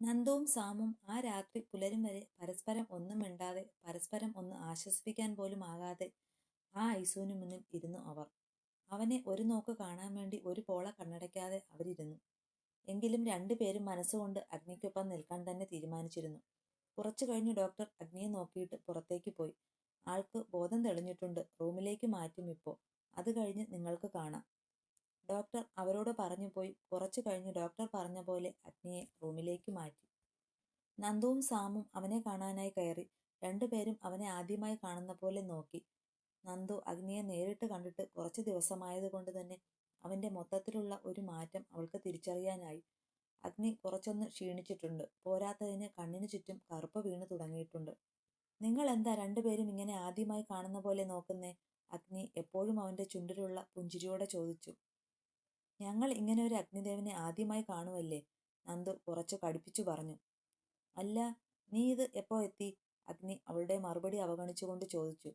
നന്ദുവും സാമും ആ രാത്രി പുലരും വരെ പരസ്പരം ഒന്നും മിണ്ടാതെ പരസ്പരം ഒന്ന് ആശ്വസിപ്പിക്കാൻ പോലും ആകാതെ ആ ഐസുവിന് മുന്നിൽ ഇരുന്നു അവർ. അവനെ ഒരു നോക്ക് കാണാൻ വേണ്ടി ഒരു പോള കണ്ണടയ്ക്കാതെ അവരിരുന്നു. എങ്കിലും രണ്ടുപേരും മനസ്സുകൊണ്ട് അഗ്നിക്കൊപ്പം നിൽക്കാൻ തന്നെ തീരുമാനിച്ചിരുന്നു. കുറച്ചു കഴിഞ്ഞ് ഡോക്ടർ അഗ്നിയെ നോക്കിയിട്ട് പുറത്തേക്ക് പോയി. ആൾക്ക് ബോധം തെളിഞ്ഞിട്ടുണ്ട്. റൂമിലേക്ക് മാറ്റും ഇപ്പോൾ അത് കഴിഞ്ഞ് നിങ്ങൾക്ക് കാണാം. ഡോക്ടർ അവരോട് പറഞ്ഞു പോയി. കുറച്ചു കഴിഞ്ഞ് ഡോക്ടർ പറഞ്ഞ പോലെ അഗ്നിയെ റൂമിലേക്ക് മാറ്റി. നന്ദുവും സാമും അവനെ കാണാനായി കയറി. രണ്ടുപേരും അവനെ ആദ്യമായി കാണുന്ന പോലെ നോക്കി. നന്ദു അഗ്നിയെ നേരിട്ട് കണ്ടിട്ട് കുറച്ച് ദിവസമായതുകൊണ്ട് തന്നെ അവന്റെ മൊത്തത്തിലുള്ള ഒരു മാറ്റം അവൾക്ക് തിരിച്ചറിയാനായി. അഗ്നി കുറച്ചൊന്ന് ക്ഷീണിച്ചിട്ടുണ്ട്. പോരാത്തതിന് കണ്ണിനു ചുറ്റും കറുപ്പ് വീണു തുടങ്ങിയിട്ടുണ്ട്. നിങ്ങൾ എന്താ രണ്ടുപേരും ഇങ്ങനെ ആദ്യമായി കാണുന്ന പോലെ നോക്കുന്നേ? അഗ്നി എപ്പോഴും അവന്റെ ചുണ്ടിലുള്ള പുഞ്ചിരിയോടെ ചോദിച്ചു. ഞങ്ങൾ ഇങ്ങനെ ഒരു അഗ്നിദേവനെ ആദ്യമായി കാണുമല്ലേ നന്ദു കുറച്ചു കടുപ്പിച്ചു പറഞ്ഞു. അല്ല നീ ഇത് എപ്പോ എത്തി? അഗ്നി അവളുടെ മറുപടി അവഗണിച്ചുകൊണ്ട് ചോദിച്ചു.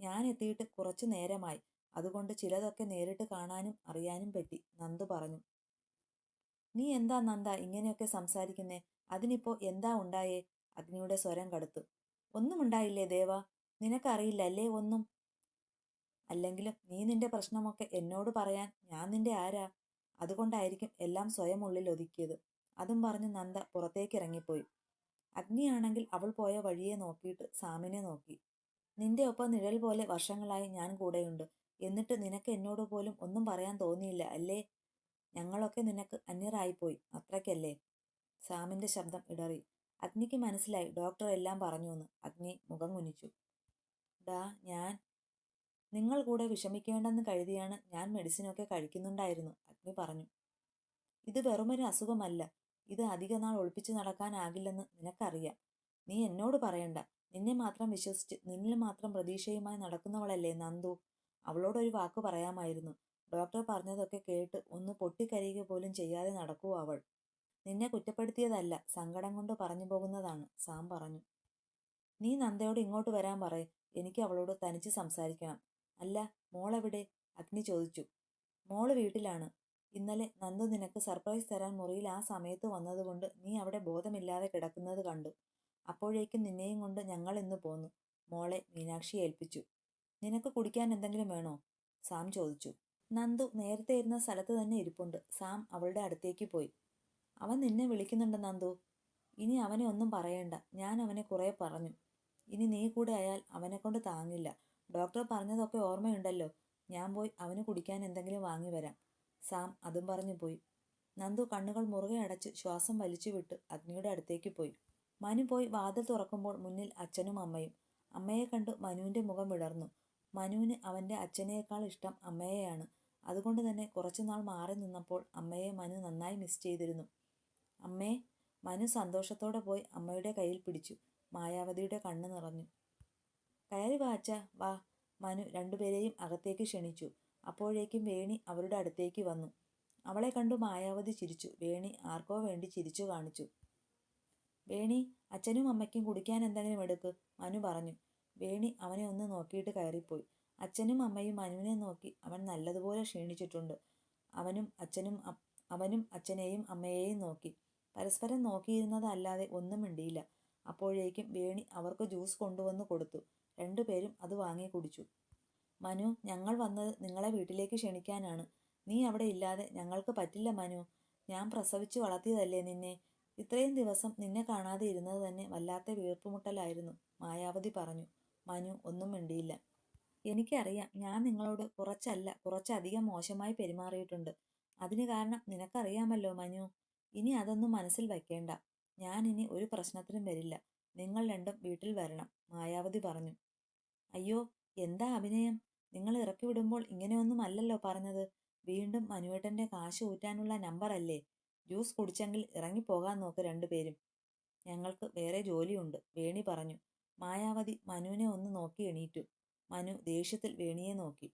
ഞാൻ എത്തിയിട്ട് കുറച്ചു നേരമായി. അതുകൊണ്ട് ചിലതൊക്കെ നേരിട്ട് കാണാനും അറിയാനും പറ്റി നന്ദു പറഞ്ഞു. നീ എന്താ നന്ദ ഇങ്ങനെയൊക്കെ സംസാരിക്കുന്നേ? അതിനിപ്പോ എന്താ ഉണ്ടായേ? അഗ്നിയുടെ സ്വരം കടുത്തു. ഒന്നും ഉണ്ടായില്ലേ ദേവ? നിനക്കറിയില്ല അല്ലേ ഒന്നും? അല്ലെങ്കിലും നീ നിന്റെ പ്രശ്നമൊക്കെ എന്നോട് പറയാൻ ഞാൻ നിന്റെ ആരാ? അതുകൊണ്ടായിരിക്കും എല്ലാം സ്വയം ഉള്ളിൽ ഒതുക്കിയത് അതും പറഞ്ഞ് നന്ദ പുറത്തേക്ക് ഇറങ്ങിപ്പോയി അഗ്നിയാണെങ്കിൽ അവൾ പോയ വഴിയെ നോക്കിയിട്ട് സാമിനെ നോക്കി. നിന്റെ ഒപ്പം നിഴൽ പോലെ വർഷങ്ങളായി ഞാൻ കൂടെയുണ്ട്. എന്നിട്ട് നിനക്ക് എന്നോട് പോലും ഒന്നും പറയാൻ തോന്നിയില്ല അല്ലേ? ഞങ്ങളൊക്കെ നിനക്ക് അന്യരായിപ്പോയി. അത്രയ്ക്കല്ലേ? സാമിന്റെ ശബ്ദം ഇടറി. അഗ്നിക്ക് മനസ്സിലായി. ഡോക്ടർ എല്ലാം പറഞ്ഞു എന്ന് അഗ്നി മുഖം കുനിച്ചു. ഡാ ഞാൻ. നിങ്ങൾ കൂടെ വിഷമിക്കേണ്ടെന്ന് കരുതിയാണ് ഞാൻ മെഡിസിനൊക്കെ കഴിക്കുന്നുണ്ടായിരുന്നു. അഗ്നി പറഞ്ഞു. ഇത് വെറുമൊരു അസുഖമല്ല. ഇത് അധിക നാൾ ഒളിപ്പിച്ചു നടക്കാനാകില്ലെന്ന് നിനക്കറിയാം. നീ എന്നോട് പറയണ്ട. നിന്നെ മാത്രം വിശ്വസിച്ച് നിന്നിൽ മാത്രം പ്രതീക്ഷയുമായി നടക്കുന്നവളല്ലേ നന്ദു? അവളോടൊരു വാക്ക് പറയാമായിരുന്നു. ഡോക്ടർ പറഞ്ഞതൊക്കെ കേട്ട് ഒന്ന് പൊട്ടിക്കരയുക പോലും ചെയ്യാതെ നടക്കൂ അവൾ. നിന്നെ കുറ്റപ്പെടുത്തിയതല്ല സങ്കടം കൊണ്ട് പറഞ്ഞു പോകുന്നതാണ് സാം പറഞ്ഞു. നീ നന്ദയോട് ഇങ്ങോട്ട് വരാൻ പറയും. എനിക്ക് അവളോട് തനിച്ച് സംസാരിക്കണം. അല്ല മോളെവിടെ? അഗ്നി ചോദിച്ചു. മോൾ വീട്ടിലാണ്. ഇന്നലെ നന്ദു നിനക്ക് സർപ്രൈസ് തരാൻ മുറിയിൽ ആ സമയത്ത് വന്നതുകൊണ്ട് നീ അവിടെ ബോധമില്ലാതെ കിടക്കുന്നത് കണ്ടു. അപ്പോഴേക്കും നിന്നെയും കൊണ്ട് ഞങ്ങൾ ഇന്ന് പോന്നു. മോളെ മീനാക്ഷി ഏൽപ്പിച്ചു. നിനക്ക് കുടിക്കാൻ എന്തെങ്കിലും വേണോ? സാം ചോദിച്ചു. നന്ദു നേരത്തെ ഇരുന്ന സ്ഥലത്ത് തന്നെ ഇരിപ്പുണ്ട്. സാം അവളുടെ അടുത്തേക്ക് പോയി. അവൻ നിന്നെ വിളിക്കുന്നുണ്ട് നന്ദു. ഇനി അവനെ ഒന്നും പറയണ്ട. ഞാൻ അവനെ കുറേ പറഞ്ഞു. ഇനി നീ കൂടെ ആയാൽ അവനെ കൊണ്ട് താങ്ങില്ല. ഡോക്ടർ പറഞ്ഞതൊക്കെ ഓർമ്മയുണ്ടല്ലോ. ഞാൻ പോയി അവന് കുടിക്കാൻ എന്തെങ്കിലും വാങ്ങി വരാം. സാം അതും പറഞ്ഞു പോയി. നന്ദു കണ്ണുകൾ മുറുകെ അടച്ച് ശ്വാസം വലിച്ചു വിട്ട് അഗ്നിയുടെ അടുത്തേക്ക് പോയി. മനു പോയി വാതിൽ തുറക്കുമ്പോൾ മുന്നിൽ അച്ഛനും അമ്മയും. അമ്മയെ കണ്ടു മനുവിന്റെ മുഖം വിടർന്നു. മനുവിന് അവന്റെ അച്ഛനേക്കാൾ ഇഷ്ടം അമ്മയെയാണ്. അതുകൊണ്ട് തന്നെ കുറച്ചുനാൾ മാറി നിന്നപ്പോൾ അമ്മയെ മനു നന്നായി മിസ് ചെയ്തിരുന്നു. അമ്മേ മനു സന്തോഷത്തോടെ പോയി അമ്മയുടെ കയ്യിൽ പിടിച്ചു. മായാവതിയുടെ കണ്ണ് നിറഞ്ഞു. കയറി വാച്ച വാ. മനു രണ്ടുപേരെയും അകത്തേക്ക് ക്ഷണിച്ചു. അപ്പോഴേക്കും വേണി അവരുടെ അടുത്തേക്ക് വന്നു. അവളെ കണ്ടു മായാവതി ചിരിച്ചു. വേണി ആർക്കോ വേണ്ടി ചിരിച്ചു കാണിച്ചു. വേണി അച്ഛനും അമ്മയ്ക്കും കുടിക്കാൻ എന്തെങ്കിലും എടുക്ക് മനു പറഞ്ഞു. വേണി അവനെ ഒന്ന് നോക്കിയിട്ട് കയറിപ്പോയി. അച്ഛനും അമ്മയും മനുവിനെ നോക്കി അവൻ നല്ലതുപോലെ ക്ഷീണിച്ചിട്ടുണ്ട്. അവനും അച്ഛനും അവനും അച്ഛനെയും അമ്മയെയും നോക്കി. പരസ്പരം നോക്കിയിരുന്നതല്ലാതെ ഒന്നും മിണ്ടിയില്ല. അപ്പോഴേക്കും വേണി അവർക്ക് ജ്യൂസ് കൊണ്ടുവന്ന് കൊടുത്തു. രണ്ടുപേരും അത് വാങ്ങി കുടിച്ചു. മനു ഞങ്ങൾ വന്നത് നിങ്ങളെ വീട്ടിലേക്ക് ക്ഷണിക്കാനാണ്. നീ അവിടെ ഇല്ലാതെ ഞങ്ങൾക്ക് പറ്റില്ല മനു. ഞാൻ പ്രസവിച്ചു വളർത്തിയതല്ലേ നിന്നെ. ഇത്രയും ദിവസം നിന്നെ കാണാതെ ഇരുന്നത് തന്നെ വല്ലാത്ത വീർപ്പുമുട്ടലായിരുന്നു മായാവതി പറഞ്ഞു. മനു ഒന്നും മിണ്ടിയില്ല. എനിക്കറിയാം ഞാൻ നിങ്ങളോട് കുറച്ചല്ല കുറച്ചധികം മോശമായി പെരുമാറിയിട്ടുണ്ട്. അതിന് കാരണം നിനക്കറിയാമല്ലോ മനു. ഇനി അതൊന്നും മനസ്സിൽ വയ്ക്കേണ്ട ഞാൻ ഇനി ഒരു പ്രശ്നത്തിനും വരില്ല. നിങ്ങൾ രണ്ടും വീട്ടിൽ വരണം മായാവതി പറഞ്ഞു. അയ്യോ എന്താ അഭിനയം? നിങ്ങൾ ഇറക്കി വിടുമ്പോൾ ഇങ്ങനെയൊന്നും അല്ലല്ലോ പറഞ്ഞത്. വീണ്ടും മനുവേട്ടന്റെ കാശ് ഊറ്റാനുള്ള നമ്പർ അല്ലേ? ജ്യൂസ് കുടിച്ചെങ്കിൽ ഇറങ്ങിപ്പോകാൻ നോക്ക് രണ്ടുപേരും ഞങ്ങൾക്ക് വേറെ ജോലിയുണ്ട് വേണി പറഞ്ഞു. മായാവതി മനുവിനെ ഒന്ന് നോക്കി എണീറ്റു. മനു ദേഷ്യത്തിൽ വേണിയെ നോക്കി.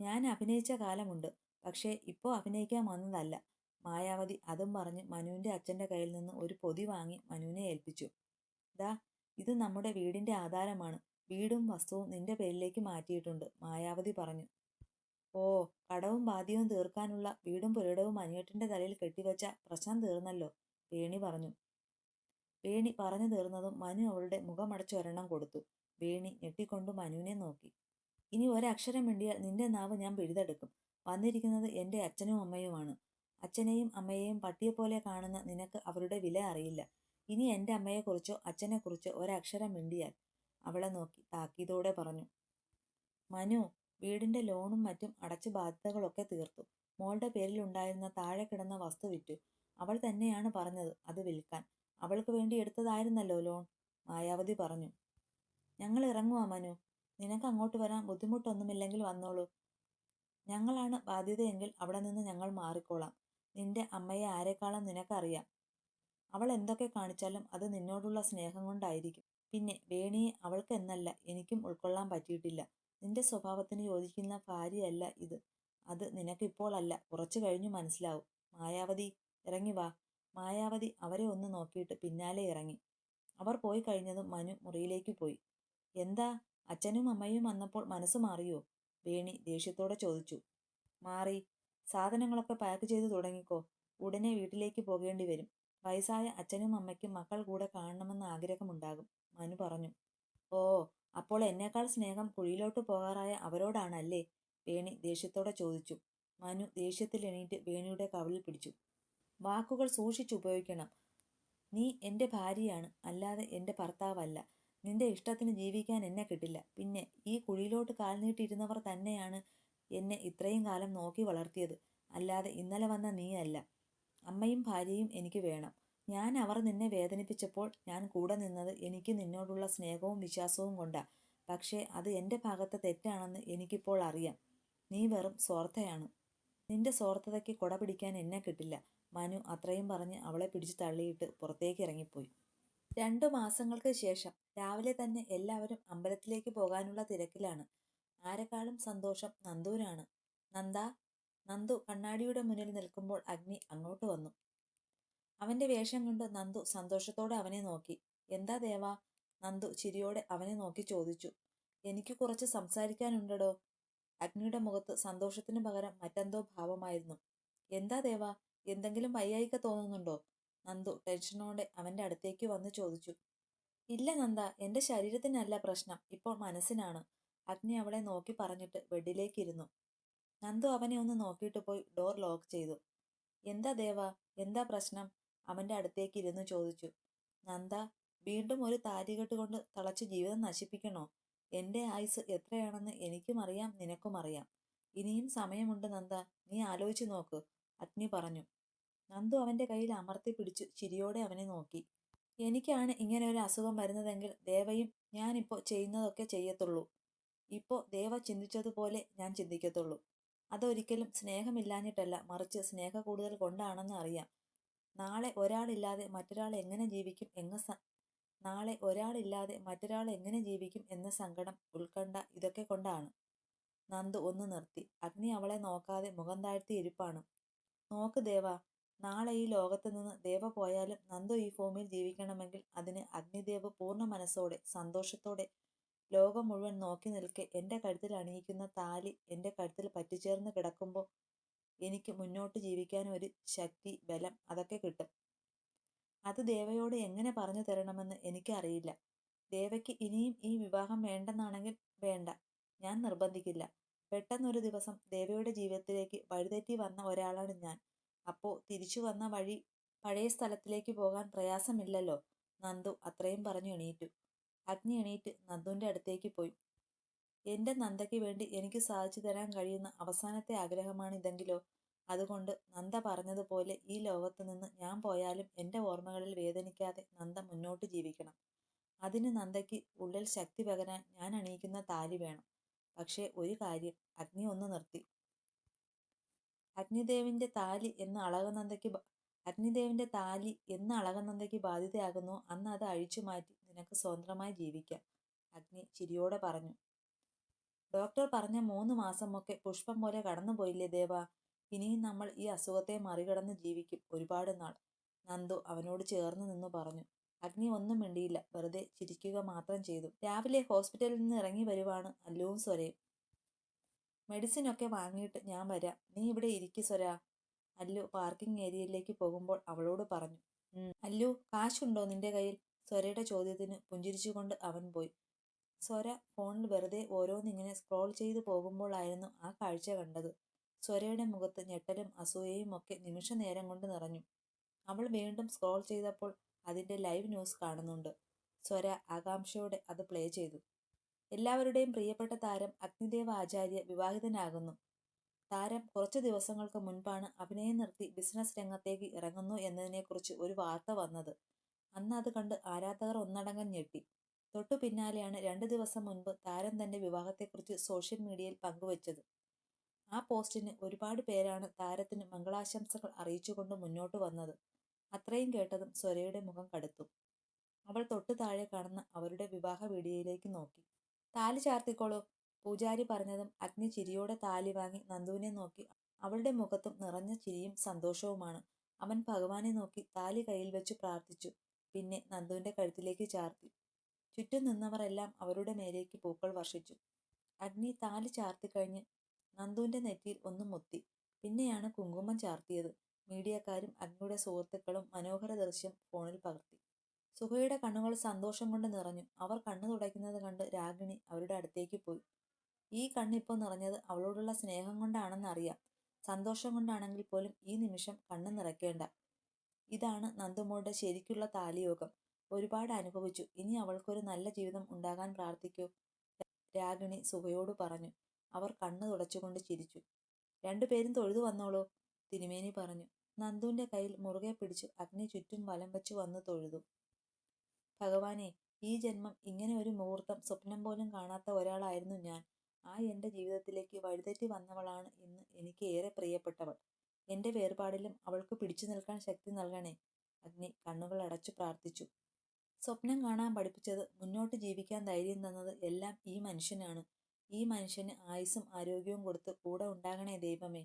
ഞാൻ അഭിനയിച്ച കാലമുണ്ട് പക്ഷേ ഇപ്പോൾ അഭിനയിക്കാൻ വന്നതല്ല. മായാവതി അതും പറഞ്ഞ് മനുവിന്റെ അച്ഛന്റെ കയ്യിൽ നിന്ന് ഒരു പൊതി വാങ്ങി മനുവിനെ ഏൽപ്പിച്ചു. ദാ ഇത് നമ്മുടെ വീടിന്റെ ആധാരമാണ്. വീടും വസ്തുവും നിന്റെ പേരിലേക്ക് മാറ്റിയിട്ടുണ്ട് മായാവതി പറഞ്ഞു. ഓ കടവും ബാധ്യവും തീർക്കാനുള്ള വീടും പുരയിടവും അനിയട്ടിന്റെ തലയിൽ കെട്ടിവെച്ച പ്രശ്നം തീർന്നല്ലോ വേണി പറഞ്ഞു. വേണി പറഞ്ഞു തീർന്നതും മനു അവളുടെ മുഖമടച്ച് ഒരെണ്ണം കൊടുത്തു. വേണി ഞെട്ടിക്കൊണ്ട് മനുവിനെ നോക്കി. ഇനി ഒരക്ഷരം മിണ്ടിയാൽ നിന്റെ നാവ് ഞാൻ പിഴുതെടുക്കും. വന്നിരിക്കുന്നത് എന്റെ അച്ഛനും അമ്മയുമാണ്. അച്ഛനെയും അമ്മയെയും പട്ടിയെപ്പോലെ കാണുന്ന നിനക്ക് അവരുടെ വില അറിയില്ല. ഇനി എന്റെ അമ്മയെക്കുറിച്ചോ അച്ഛനെക്കുറിച്ചോ ഒരക്ഷരം മിണ്ടിയാൽ അവളെ നോക്കി താക്കീതോടെ പറഞ്ഞു. മനു വീടിന്റെ ലോണും മറ്റും അടച്ച ബാധ്യതകളൊക്കെ തീർത്തു. മോളുടെ പേരിലുണ്ടായിരുന്ന താഴെ കിടന്ന വസ്തു വിറ്റു. അവൾ തന്നെയാണ് പറഞ്ഞത് അത് വിൽക്കാൻ. അവൾക്ക് വേണ്ടി എടുത്തതായിരുന്നല്ലോ ലോൺ. മായാവതി പറഞ്ഞു. ഞങ്ങൾ ഇറങ്ങുവാ മനു. നിനക്ക് അങ്ങോട്ട് വരാൻ ബുദ്ധിമുട്ടൊന്നുമില്ലെങ്കിൽ വന്നോളൂ. ഞങ്ങളാണ് ബാധ്യതയെങ്കിൽ അവിടെ നിന്ന് ഞങ്ങൾ മാറിക്കോളാം. നിന്റെ അമ്മയെ ആരെക്കാളും നിനക്കറിയാം. അവൾ എന്തൊക്കെ കാണിച്ചാലും അത് നിന്നോടുള്ള സ്നേഹം കൊണ്ടായിരിക്കും. പിന്നെ വേണിയെ അവൾക്ക് എന്നല്ല എനിക്കും ഉൾക്കൊള്ളാൻ പറ്റിയിട്ടില്ല. നിന്റെ സ്വഭാവത്തിന് യോജിക്കുന്ന ഭാര്യയല്ല ഇത്. അത് നിനക്കിപ്പോൾ അല്ല കുറച്ചു കഴിഞ്ഞു മനസ്സിലാവും. മായാവതി ഇറങ്ങി വാ. മായാവതി അവരെ ഒന്ന് നോക്കിയിട്ട് പിന്നാലെ ഇറങ്ങി. അവർ പോയി കഴിഞ്ഞതും മനു മുറിയിലേക്ക് പോയി. എന്താ? അച്ഛനും അമ്മയും വന്നപ്പോൾ മനസ്സ് മാറിയോ? വേണി ദേഷ്യത്തോടെ ചോദിച്ചു. മാറി. സാധനങ്ങളൊക്കെ പാക്ക് ചെയ്ത് തുടങ്ങിക്കോ. ഉടനെ വീട്ടിലേക്ക് പോകേണ്ടി വരും വയസ്സായ അച്ഛനും അമ്മയ്ക്കും മക്കൾ കൂടെ കാണണമെന്ന് ആഗ്രഹമുണ്ടാകും. മനു പറഞ്ഞു. ഓ അപ്പോൾ എന്നേക്കാൾ സ്നേഹം കുഴിയിലോട്ട് പോകാറായ അവരോടാണല്ലേ? വേണി ദേഷ്യത്തോടെ ചോദിച്ചു. മനു ദേഷ്യത്തിൽ എണീറ്റ് വേണിയുടെ കവിളിൽ പിടിച്ചു. വാക്കുകൾ സൂക്ഷിച്ചുപയോഗിക്കണം നീ എന്റെ ഭാര്യയാണ്. അല്ലാതെ എന്റെ ഭർത്താവല്ല. നിന്റെ ഇഷ്ടത്തിന് ജീവിക്കാൻ എന്നെ കിട്ടില്ല. പിന്നെ ഈ കുഴിയിലോട്ട് കാൽ നീട്ടിയിരുന്നവർ തന്നെയാണ് എന്നെ ഇത്രയും കാലം നോക്കി വളർത്തിയത്. അല്ലാതെ ഇന്നലെ വന്ന നീയല്ല. അമ്മയും ഭാര്യയും എനിക്ക് വേണം. ഞാൻ അവർ നിന്നെ വേദനിപ്പിച്ചപ്പോൾ ഞാൻ കൂടെ നിന്നത് എനിക്ക് നിന്നോടുള്ള സ്നേഹവും വിശ്വാസവും കൊണ്ടാ. പക്ഷേ അത് എന്റെ ഭാഗത്തെ തെറ്റാണെന്ന് എനിക്കിപ്പോൾ അറിയാം. നീ വെറും സ്വാർത്ഥയാണ്. നിന്റെ സ്വാർത്ഥതയ്ക്ക് കൊട പിടിക്കാൻ എന്നെ കിട്ടില്ല. മനു അത്രയും പറഞ്ഞ് അവളെ പിടിച്ചു തള്ളിയിട്ട് പുറത്തേക്ക് ഇറങ്ങിപ്പോയി. രണ്ടു മാസങ്ങൾക്ക് ശേഷം രാവിലെ തന്നെ എല്ലാവരും അമ്പലത്തിലേക്ക് പോകാനുള്ള തിരക്കിലാണ്. ആരെക്കാളും സന്തോഷം നന്ദുവിനാണ്. നന്ദ നന്ദു കണ്ണാടിയുടെ മുന്നിൽ നിൽക്കുമ്പോൾ അഗ്നി അങ്ങോട്ട് വന്നു. അവന്റെ വേഷം കണ്ട് നന്ദു സന്തോഷത്തോടെ അവനെ നോക്കി. എന്താ ദേവ? നന്ദു ചിരിയോടെ അവനെ നോക്കി ചോദിച്ചു. എനിക്ക് കുറച്ച് സംസാരിക്കാനുണ്ടടോ. അഗ്നിയുടെ മുഖത്ത് സന്തോഷത്തിന് പകരം മറ്റെന്തോ ഭാവമായിരുന്നു. എന്താ ദേവ? എന്തെങ്കിലും വയ്യായിക്ക തോന്നുന്നുണ്ടോ? നന്ദു ടെൻഷനോടെ അവന്റെ അടുത്തേക്ക് വന്ന് ചോദിച്ചു. ഇല്ല നന്ദ എന്റെ ശരീരത്തിനല്ല പ്രശ്നം ഇപ്പോൾ മനസ്സിനാണ്. അഗ്നി അവളെ നോക്കി പറഞ്ഞിട്ട് ബെഡിലേക്കിരുന്നു. നന്ദു അവനെ ഒന്ന് നോക്കിയിട്ട് പോയി ഡോർ ലോക്ക് ചെയ്തു. എന്താ ദേവ? എന്താ പ്രശ്നം? അവന്റെ അടുത്തേക്ക് ഇരുന്ന് ചോദിച്ചു നന്ദ വീണ്ടും ഒരു താരികെട്ട് കൊണ്ട് തളച്ച് ജീവിതം നശിപ്പിക്കണോ? എന്റെ ആയുസ് എത്രയാണെന്ന് എനിക്കും അറിയാം നിനക്കും അറിയാം. ഇനിയും സമയമുണ്ട് നന്ദ. നീ ആലോചിച്ചു നോക്ക് അഗ്നി പറഞ്ഞു. നന്ദു അവന്റെ കയ്യിൽ അമർത്തി പിടിച്ചു ചിരിയോടെ അവനെ നോക്കി. എനിക്കാണ് ഇങ്ങനെ ഒരു അസുഖം വരുന്നതെങ്കിൽ ദേവയും ഞാനിപ്പോൾ ചെയ്യുന്നതൊക്കെ ചെയ്യത്തുള്ളൂ. ഇപ്പോൾ ദേവ ചിന്തിച്ചതുപോലെ ഞാൻ ചിന്തിക്കത്തുള്ളൂ. അതൊരിക്കലും സ്നേഹമില്ലാഞ്ഞിട്ടല്ല മറിച്ച് സ്നേഹ കൂടുതൽ കൊണ്ടാണെന്ന് അറിയാം. നാളെ ഒരാളില്ലാതെ മറ്റൊരാൾ എങ്ങനെ ജീവിക്കും എന്ന നാളെ ഒരാളില്ലാതെ മറ്റൊരാൾ എങ്ങനെ ജീവിക്കും എന്ന സങ്കടം ഉത്കണ്ഠ ഇതൊക്കെ കൊണ്ടാണ്. നന്ദു ഒന്ന് നിർത്തി. അഗ്നി അവളെ നോക്കാതെ മുഖം താഴ്ത്തി ഇരിപ്പാണ്. നോക്ക് ദേവ നാളെ ഈ ലോകത്ത് നിന്ന് ദേവ പോയാലും നന്ദു ഈ ഫോമിൽ ജീവിക്കണമെങ്കിൽ അതിന് അഗ്നിദേവ് പൂർണ മനസ്സോടെ സന്തോഷത്തോടെ ലോകം മുഴുവൻ നോക്കി നിൽക്കെ. എന്റെ കഴുത്തിൽ അണിയിക്കുന്ന താലി എന്റെ കഴുത്തിൽ പറ്റിച്ചേർന്ന് കിടക്കുമ്പോൾ എനിക്ക് മുന്നോട്ട് ജീവിക്കാൻ ഒരു ശക്തി ബലം അതൊക്കെ കിട്ടും. അത് ദേവയോട് എങ്ങനെ പറഞ്ഞു തരണമെന്ന് എനിക്കറിയില്ല. ദേവയ്ക്ക് ഇനിയും ഈ വിവാഹം വേണ്ടെന്നാണെങ്കിൽ വേണ്ട. ഞാൻ നിർബന്ധിക്കില്ല. പെട്ടെന്നൊരു ദിവസം ദേവയുടെ ജീവിതത്തിലേക്ക് വഴിതെറ്റി വന്ന ഒരാളാണ് ഞാൻ. അപ്പോ തിരിച്ചു വന്ന വഴി പഴയ സ്ഥലത്തിലേക്ക് പോകാൻ പ്രയാസമില്ലല്ലോ. നന്ദു അത്രയും പറഞ്ഞു എണീറ്റു. അഗ്നി എണീറ്റ് നന്ദുവിന്റെ അടുത്തേക്ക് പോയി. എന്റെ നന്ദയ്ക്ക് വേണ്ടി എനിക്ക് സാധിച്ചു തരാൻ കഴിയുന്ന അവസാനത്തെ ആഗ്രഹമാണിതെങ്കിലോ അതുകൊണ്ട് നന്ദ പറഞ്ഞതുപോലെ ഈ ലോകത്ത് നിന്ന് ഞാൻ പോയാലും എന്റെ ഓർമ്മകളിൽ വേദനിക്കാതെ നന്ദ മുന്നോട്ട് ജീവിക്കണം. അതിന് നന്ദയ്ക്ക് ഉള്ളിൽ ശക്തി പകരാൻ ഞാൻ അണിയിക്കുന്ന താലി വേണം. പക്ഷേ ഒരു കാര്യം അഗ്നി ഒന്ന് നിർത്തി. അഗ്നിദേവിന്റെ താലി എന്ന് അളകനന്ദയ്ക്ക് അഗ്നിദേവിന്റെ താലി എന്ന് അളകനന്ദയ്ക്ക് ബാധ്യതയാകുന്നു. അന്ന് അത് അഴിച്ചു മാറ്റി നിനക്ക് സ്വതന്ത്രമായി ജീവിക്കാം. അഗ്നി ചിരിയോടെ പറഞ്ഞു. ഡോക്ടർ പറഞ്ഞ മൂന്ന് മാസമൊക്കെ പുഷ്പം പോലെ കടന്നുപോയില്ലേ ദേവ? ഇനിയും നമ്മൾ ഈ അസുഖത്തെ മറികടന്ന് ജീവിക്കും ഒരുപാട് നാൾ. നന്ദു അവനോട് ചേർന്ന് നിന്ന് പറഞ്ഞു. അഗ്നി ഒന്നും മിണ്ടിയില്ല. വെറുതെ ചിരിക്കുക മാത്രം ചെയ്തു. രാവിലെ ഹോസ്പിറ്റലിൽ നിന്ന് ഇറങ്ങി വരുവാണ് അല്ലുവും സ്വരയും. മെഡിസിൻ ഒക്കെ വാങ്ങിയിട്ട് ഞാൻ വരാം. നീ ഇവിടെ ഇരിക്കു സ്വര. അല്ലു പാർക്കിംഗ് ഏരിയയിലേക്ക് പോകുമ്പോൾ അവളോട് പറഞ്ഞു. അല്ലു കാശുണ്ടോ നിന്റെ കയ്യിൽ? സ്വരയുടെ ചോദ്യത്തിന് പുഞ്ചിരിച്ചുകൊണ്ട് അവൻ പോയി. സ്വര ഫോണിൽ വെറുതെ ഓരോന്നിങ്ങനെ സ്ക്രോൾ ചെയ്തു പോകുമ്പോഴായിരുന്നു ആ കാഴ്ച കണ്ടത്. സ്വരയുടെ മുഖത്ത് ഞെട്ടലും അസൂയയും ഒക്കെ നിമിഷ നേരം കൊണ്ട് നിറഞ്ഞു. അവൾ വീണ്ടും സ്ക്രോൾ ചെയ്തപ്പോൾ അതിന്റെ ലൈവ് ന്യൂസ് കാണുന്നുണ്ട്. സ്വര ആകാംക്ഷയോടെ അത് പ്ലേ ചെയ്തു. എല്ലാവരുടെയും പ്രിയപ്പെട്ട താരം അഗ്നിദേവ ആചാര്യ വിവാഹിതനാകുന്നു. താരം കുറച്ച് ദിവസങ്ങൾക്ക് മുൻപാണ് അഭിനയം നിർത്തി ബിസിനസ് രംഗത്തേക്ക് ഇറങ്ങുന്നു എന്നതിനെക്കുറിച്ച് ഒരു വാർത്ത വന്നത്. അന്ന് അത് കണ്ട് ആരാധകർ ഒന്നടങ്കം ഞെട്ടി. തൊട്ടു പിന്നാലെയാണ് രണ്ട് ദിവസം മുൻപ് താരം തന്റെ വിവാഹത്തെക്കുറിച്ച് സോഷ്യൽ മീഡിയയിൽ പങ്കുവച്ചത്. ആ പോസ്റ്റിന് ഒരുപാട് പേരാണ് താരത്തിന് മംഗളാശംസകൾ അറിയിച്ചുകൊണ്ട് മുന്നോട്ട് വന്നത്. അത്രയും കേട്ടതും സ്വരയുടെ മുഖം കടുത്തു. അവൾ തൊട്ടു താഴെ കാണുന്ന അവരുടെ വിവാഹ വീഡിയോയിലേക്ക് നോക്കി. താലി ചാർത്തിക്കോളൂ പൂജാരി പറഞ്ഞതും അഗ്നി ചിരിയോടെ താലി വാങ്ങി നന്ദുവിനെ നോക്കി. അവളുടെ മുഖത്തും നിറഞ്ഞ ചിരിയും സന്തോഷവുമാണ്. അവൻ ഭഗവാനെ നോക്കി താലി കയ്യിൽ വെച്ച് പ്രാർത്ഥിച്ചു. പിന്നെ നന്ദുവിന്റെ കഴുത്തിലേക്ക് ചാർത്തി. ചുറ്റും നിന്നവരെല്ലാം അവരുടെ മേലേക്ക് പൂക്കൾ വർഷിച്ചു. അഗ്നി താലി ചാർത്തിക്കഴിഞ്ഞ് നന്ദുവിന്റെ നെറ്റിയിൽ ഒന്ന് മുത്തി. പിന്നെയാണ് കുങ്കുമം ചാർത്തിയത്. മീഡിയക്കാരും അഗ്നിയുടെ സുഹൃത്തുക്കളും മനോഹര ദൃശ്യം ഫോണിൽ പകർത്തി. സുഹയുടെ കണ്ണുകൾ സന്തോഷം കൊണ്ട് നിറഞ്ഞു. അവർ കണ്ണു തുടയ്ക്കുന്നത് കണ്ട് രാഗിണി അവരുടെ അടുത്തേക്ക് പോയി. ഈ കണ്ണിപ്പോൾ നിറഞ്ഞത് അവളോടുള്ള സ്നേഹം കൊണ്ടാണെന്ന് അറിയാം. സന്തോഷം കൊണ്ടാണെങ്കിൽ പോലും ഈ നിമിഷം കണ്ണ് നിറയ്ക്കേണ്ട. ഇതാണ് നന്ദുമോളുടെ ശരിക്കുള്ള താലിയോഗം. ഒരുപാട് അനുഭവിച്ചു. ഇനി അവൾക്കൊരു നല്ല ജീവിതം ഉണ്ടാകാൻ പ്രാർത്ഥിക്കൂ. രാഗിണി സുഹയോട് പറഞ്ഞു. അവർ കണ്ണു തുടച്ചുകൊണ്ട് ചിരിച്ചു. രണ്ടുപേരും തൊഴുതു വന്നോളൂ തിരുമേനി പറഞ്ഞു. നന്ദുവിന്റെ കയ്യിൽ മുറുകെ പിടിച്ച് അഗ്നി ചുറ്റും വലം വെച്ചു വന്ന് തൊഴുതു. ഭഗവാനെ ഈ ജന്മം ഇങ്ങനെ ഒരു മുഹൂർത്തം സ്വപ്നം പോലും കാണാത്ത ഒരാളായിരുന്നു ഞാൻ. ആ എന്റെ ജീവിതത്തിലേക്ക് വഴിതെറ്റി വന്നവളാണ് ഇന്ന് എനിക്ക് ഏറെ പ്രിയപ്പെട്ടവൾ. എന്റെ വേർപാടിലും അവൾക്ക് പിടിച്ചു നിൽക്കാൻ ശക്തി നൽകണേ. അഗ്നി കണ്ണുകൾ അടച്ചു പ്രാർത്ഥിച്ചു. സ്വപ്നം കാണാൻ പഠിപ്പിച്ചത് മുന്നോട്ട് ജീവിക്കാൻ ധൈര്യം തന്നത് എല്ലാം ഈ മനുഷ്യനാണ്. ഈ മനുഷ്യന് ആയുസ്സും ആരോഗ്യവും കൊടുത്ത് കൂടെ ഉണ്ടാകണേ ദൈവമേ.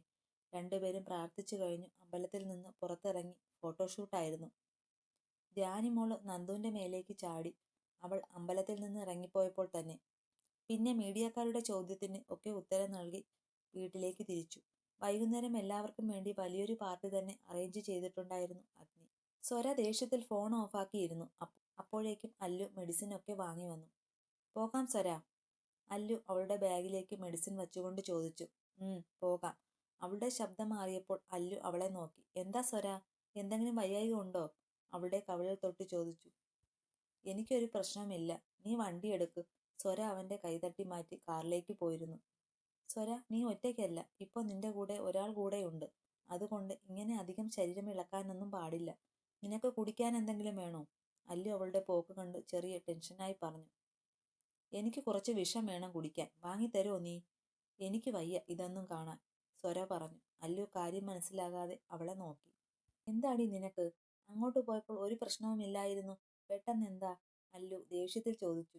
രണ്ടുപേരും പ്രാർത്ഥിച്ചു കഴിഞ്ഞു. അമ്പലത്തിൽ നിന്ന് പുറത്തിറങ്ങി ഫോട്ടോഷൂട്ടായിരുന്നു ധ്യാനിമോൾ നന്ദുവിന്റെ മേലേക്ക് ചാടി. അവൾ അമ്പലത്തിൽ നിന്ന് ഇറങ്ങിപ്പോയപ്പോൾ തന്നെ. പിന്നെ മീഡിയക്കാരുടെ ചോദ്യത്തിന് ഒക്കെ ഉത്തരം നൽകി വീട്ടിലേക്ക് തിരിച്ചു. വൈകുന്നേരം എല്ലാവർക്കും വേണ്ടി വലിയൊരു പാർട്ടി തന്നെ അറേഞ്ച് ചെയ്തിട്ടുണ്ടായിരുന്നു അഗ്നി. സ്വര ദേഷ്യത്തിൽ ഫോൺ ഓഫാക്കിയിരുന്നു അപ്പോഴേക്കും അല്ലു മെഡിസിൻ ഒക്കെ വാങ്ങി വന്നു. പോകാം സ്വര. അല്ലു അവളുടെ ബാഗിലേക്ക് മെഡിസിൻ വച്ചുകൊണ്ട് ചോദിച്ചു. പോകാം. അവളുടെ ശബ്ദം മാറിയപ്പോൾ അല്ലു അവളെ നോക്കി. എന്താ സ്വര? എന്തെങ്കിലും വയ്യായിക ഉണ്ടോ? അവളുടെ കവിളിൽ തൊട്ട് ചോദിച്ചു. എനിക്കൊരു പ്രശ്നമില്ല. നീ വണ്ടി എടുക്ക്. സ്വര അവന്റെ കൈതട്ടി മാറ്റി കാറിലേക്ക് പോയിരുന്നു. സ്വര നീ ഒറ്റയ്ക്കല്ല. ഇപ്പൊ നിന്റെ കൂടെ ഒരാൾ കൂടെയുണ്ട് അതുകൊണ്ട് ഇങ്ങനെ അധികം ശരീരം ഇളക്കാനൊന്നും പാടില്ല. നിനക്ക് കുടിക്കാൻ എന്തെങ്കിലും വേണോ? അല്ലു അവളുടെ പോക്ക് കണ്ട് ചെറിയ ടെൻഷനായി പറഞ്ഞു. എനിക്ക് കുറച്ച് വിഷം വേണം കുടിക്കാൻ. വാങ്ങിത്തരുമോ നീ? എനിക്ക് വയ്യ ഇതൊന്നും കാണാൻ സ്വര പറഞ്ഞു. അല്ലു കാര്യം മനസ്സിലാകാതെ അവളെ നോക്കി. എന്താടി നിനക്ക്? അങ്ങോട്ട് പോയപ്പോൾ ഒരു പ്രശ്നവുമില്ലായിരുന്നു പെട്ടെന്ന് എന്താ? അല്ലു ദേഷ്യത്തിൽ ചോദിച്ചു.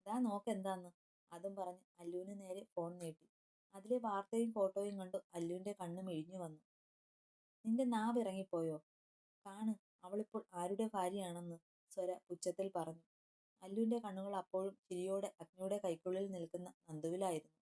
ഇതാ നോക്കെന്താന്ന് അതും പറഞ്ഞ് അല്ലുവിന് നേരെ ഫോൺ നീട്ടി. അതിലെ വാർത്തയും ഫോട്ടോയും കണ്ടു അല്ലുവിന്റെ കണ്ണ് മിഴിഞ്ഞു വന്നു. നിന്റെ നാവ് ഇറങ്ങിപ്പോയോ കാണ്. അവളിപ്പോൾ ആരുടെ ഭാര്യയാണെന്ന് സ്വര പുച്ഛത്തിൽ പറഞ്ഞു. അല്ലുവിന്റെ കണ്ണുകൾ അപ്പോഴും ചിരിയോടെ അഗ്നിയുടെ കൈക്കുള്ളിൽ നിൽക്കുന്ന നന്ദുവിലായിരുന്നു.